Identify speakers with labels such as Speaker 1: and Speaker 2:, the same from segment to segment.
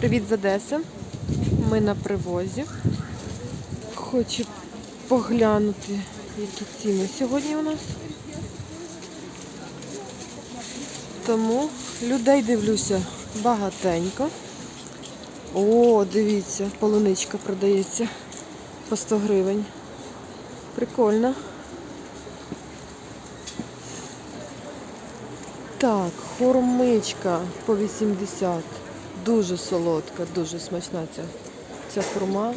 Speaker 1: Привіт з Одеси. Ми на привозі. Хочу поглянути, які ціни сьогодні у нас. Тому людей дивлюся багатенько. О, дивіться, полуничка продається по 100 гривень. Прикольно. Так, хормичка по 80. Дуже солодка, дуже смачна ця, ця хурма.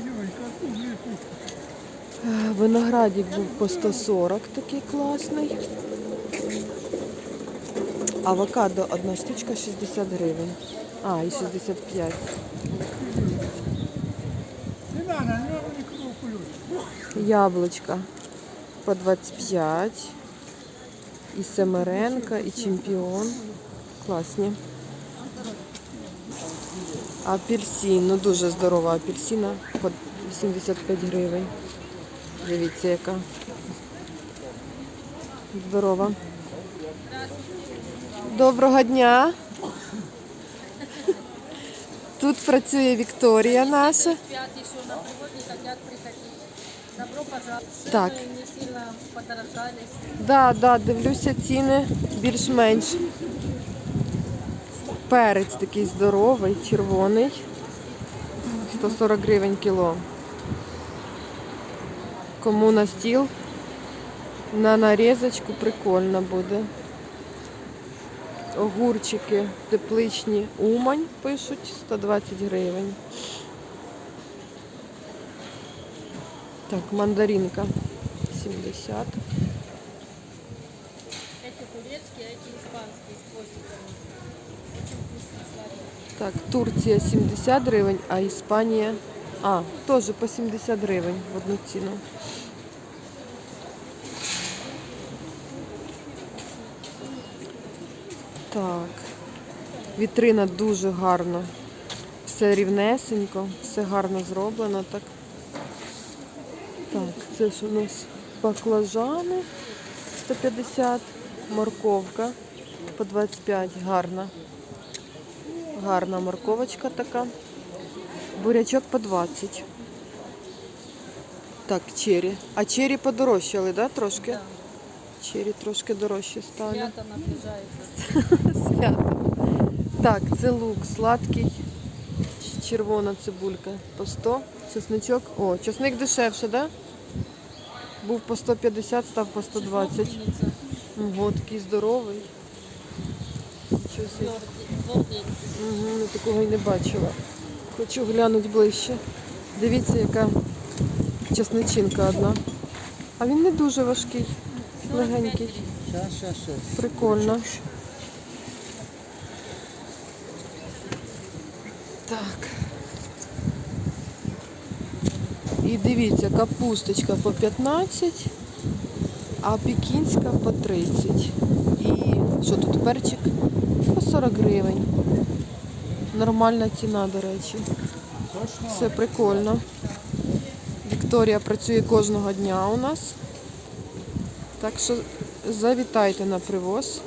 Speaker 1: Е, Виноградик був по 140 такий класний. Авокадо одна штучка 60 гривень. А, і 65.
Speaker 2: Не надо, не надо никакого кулю.
Speaker 1: Яблучка по 25. І семеренка, і чемпіон. Класні. Апельсин, ну дуже здорова апельсина по 85 гривень. Дивіться, яка здорова. Доброго дня. Тут працює Вікторія наша.
Speaker 3: Добро пожаловать.
Speaker 1: Так.
Speaker 3: Подорожали.
Speaker 1: Да, да, дивлюся ціни більш-менш. Перець такий здоровий, червоний. 140 гривень кіло. Кому на стіл, на нарізочку прикольно буде. Огурчики тепличні Умань пишуть 120 гривень. Так, мандаринка 70. Так, Турція 70 гривень, а Іспанія. А, теж по 70 гривень в одну ціну. Так. Вітрина дуже гарна. Все рівнесенько, все гарно зроблено. Так, так це ж у нас баклажани 150, морковка по 25, гарна. Гарна морковочка така. Бурячок по 20. Так, чері. А чері подорожчали, да, трошки? Чері трошки дорожче стали.
Speaker 3: Свято наближается.
Speaker 1: Свято. Так, це лук сладкий. Червона цибулька по 100. Чесничок. О, чесник дешевше, да? Був по 150, став по 120.
Speaker 3: Умница.
Speaker 1: Ого, такий здоровий.
Speaker 3: Твердый.
Speaker 1: Угу, я такого й не бачила. Хочу глянути ближче. Дивіться, яка чесничинка одна. А він не дуже важкий, легенький. Прикольно. Так. І дивіться, капусточка по 15, а пекінська по 30. І що тут перчик? По 40 гривень. Нормальна ціна, до речі. Все прикольно. Вікторія працює кожного дня у нас. Так що завітайте на привоз.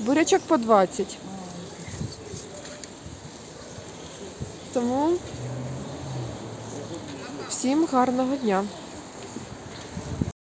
Speaker 1: Бурячок по 20. Тому всім гарного дня.